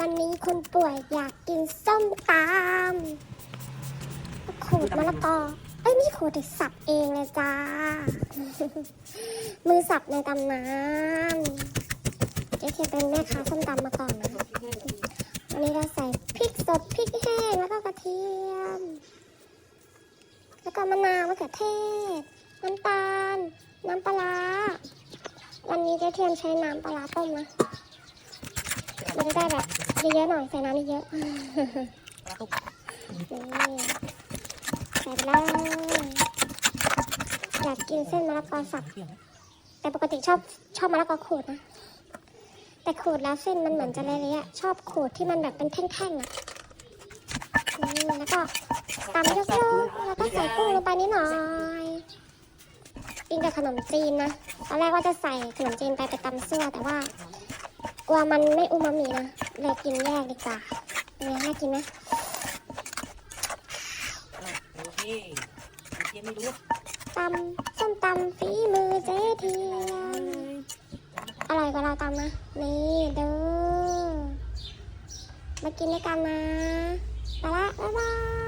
วันนี้คนป่วยอยากกินส้มตำขูดมะละกอเอ้ยไม่ขูดแต่สับเองเลยจ้า มือสับในตำนานเจ๊เทียนเป็นแม่ค้าส้มตำมาก่อนนะวันนี้เราใส่พริกสดพริกแห้งแล้วก็กระเทียม แล้วก็มะนาวมะเขือเทศน้ำตาล น้ำปลาร้าวันนี้เจ๊เทียมใช้น้ำปลาร้าต้มนะมัน จะได้แบบเยอะๆหน่อยใส่น้ำเยอะๆนี่ใส่ไปเลยอยากกินเส้นมะละกอสับแต่ปกติชอบชอบมะละกอขูดนะแต่ขูดแล้วเส้นมันเหมือนจะเละๆอะชอบขูดที่มันแบบเป็นแท่งๆอะแล้วก็ตำเยอะๆแล้วก็ใส่กุ้งลงไปนิดหน่อยกินกับขนมจีนนะตอนแรกว่าจะใส่ขนมจีนไปไปตำซั่วแต่ว่า กลัวมันไม่อูมามินะ เลยกินแยกดีกว่าเป็นไงน่ากินไหมโอเคเจ๊ไม่รู้ตำส้มตำฝีมือเจ๊เทียมอร่อยกว่าเราตำนะ นี่เด้อมากินด้วยกันนะไปละบ๊ายบาย